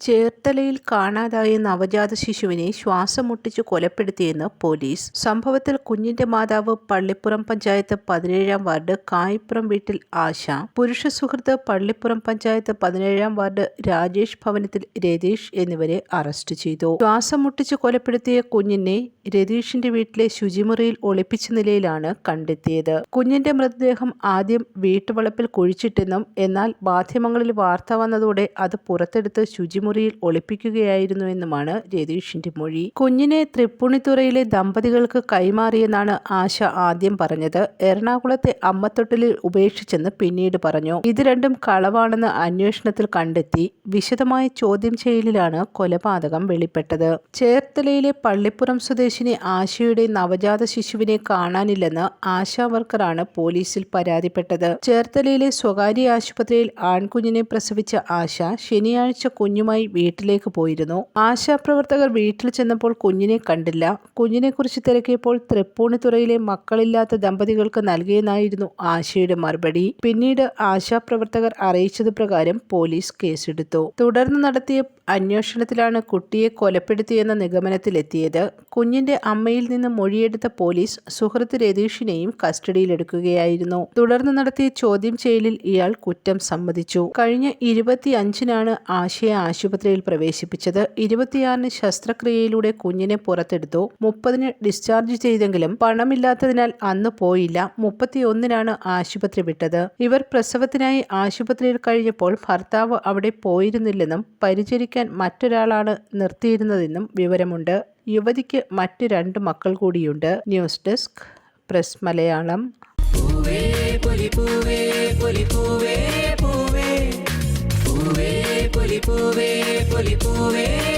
ചേർത്തലയിൽ കാണാതായ നവജാത ശിശുവിനെ ശ്വാസം മുട്ടിച്ച് കൊലപ്പെടുത്തിയെന്ന് പോലീസ്. സംഭവത്തിൽ കുഞ്ഞിന്റെ മാതാവ് പള്ളിപ്പുറം പഞ്ചായത്ത് പതിനേഴാം വാർഡ് കായിപ്പുറം വീട്ടിൽ ആശ. പുരുഷ സുഹൃത്ത് പള്ളിപ്പുറം പഞ്ചായത്ത് പതിനേഴാം വാർഡ് രാജേഷ് ഭവനത്തിൽ രതീഷ് എന്നിവരെ അറസ്റ്റ് ചെയ്തു. ശ്വാസം മുട്ടിച്ച് കൊലപ്പെടുത്തിയ കുഞ്ഞിനെ രതീഷിന്റെ വീട്ടിലെ ശുചിമുറിയിൽ ഒളിപ്പിച്ച നിലയിലാണ് കണ്ടെത്തിയത്. കുഞ്ഞിന്റെ മൃതദേഹം ആദ്യം വീട്ടുവളപ്പിൽ കുഴിച്ചിട്ടെന്നും എന്നാൽ മാധ്യമങ്ങളിൽ വാർത്ത വന്നതോടെ അത് പുറത്തെടുത്ത് ശുചിമുറിയിൽ ഒളിപ്പിക്കുകയായിരുന്നുവെന്നുമാണ് രതീഷിന്റെ മൊഴി. കുഞ്ഞിനെ തൃപ്പുണിത്തുറയിലെ ദമ്പതികൾക്ക് കൈമാറിയെന്നാണ് ആശ ആദ്യം പറഞ്ഞത്. എറണാകുളത്തെ അമ്മത്തൊട്ടിലിൽ ഉപേക്ഷിച്ചെന്ന് പിന്നീട് പറഞ്ഞു. ഇത് രണ്ടും കളവാണെന്ന് അന്വേഷണത്തിൽ കണ്ടെത്തി വിശദമായ ചോദ്യം ചെയ്യലിലാണ് കൊലപാതകം വെളിപ്പെട്ടത്. ചേർത്തലയിലെ പള്ളിപ്പുറം സ്വദേശിനി ആശയുടെ നവജാത ശിശുവിനെ കാണാനില്ലെന്ന് ആശാ വർക്കറാണ് പോലീസിൽ പരാതിപ്പെട്ടത്. ചേർത്തലയിലെ സ്വകാര്യ ആശുപത്രിയിൽ ആൺകുഞ്ഞിനെ പ്രസവിച്ച ആശ ശനിയാഴ്ച കുഞ്ഞുമായി വീട്ടിലേക്ക് പോയിരുന്നു. ആശാപ്രവർത്തകർ വീട്ടിൽ ചെന്നപ്പോൾ കുഞ്ഞിനെ കണ്ടില്ല. കുഞ്ഞിനെക്കുറിച്ച് തിരക്കിയപ്പോൾ തൃപ്പൂണിത്തുറയിലെ മക്കളില്ലാത്ത ദമ്പതികൾക്ക് നൽകിയെന്നായിരുന്നു ആശയുടെ മറുപടി. പിന്നീട് ആശാപ്രവർത്തകർ അറിയിച്ചത് പ്രകാരം പോലീസ് കേസെടുത്തു. തുടർന്ന് നടത്തിയ അന്വേഷണത്തിലാണ് കുട്ടിയെ കൊലപ്പെടുത്തിയെന്ന നിഗമനത്തിലെത്തിയത്. കുഞ്ഞിന്റെ അമ്മയിൽ നിന്ന് മൊഴിയെടുത്ത പോലീസ് സുഹൃത്ത് രതീഷിനെയും കസ്റ്റഡിയിലെടുക്കുകയായിരുന്നു. തുടർന്ന് നടത്തിയ ചോദ്യം ചെയ്യലിൽ ഇയാൾ കുറ്റം സമ്മതിച്ചു. കഴിഞ്ഞ ഇരുപത്തിയഞ്ചിനാണ് ആശയെ ആശുപത്രിയിൽ പ്രവേശിപ്പിച്ചത്. ഇരുപത്തിയാറിന് ശസ്ത്രക്രിയയിലൂടെ കുഞ്ഞിനെ പുറത്തെടുത്തു. മുപ്പതിന് ഡിസ്ചാർജ് ചെയ്തെങ്കിലും പണമില്ലാത്തതിനാൽ അന്ന് പോയില്ല. മുപ്പത്തിയൊന്നിനാണ് ആശുപത്രി വിട്ടത്. ഇവർ പ്രസവത്തിനായി ആശുപത്രിയിൽ കഴിഞ്ഞപ്പോൾ ഭർത്താവ് അവിടെ പോയിരുന്നില്ലെന്നും പരിചരിക്കാൻ മറ്റൊരാളാണ് നിർത്തിയിരുന്നതെന്നും വിവരമുണ്ട്. യുവതിക്ക് മറ്റ് രണ്ട് മക്കൾ കൂടിയുണ്ട്. News desk press Malayalam. പൂവേ പൂവേ പൂവേ. പൂവേ പൂവേ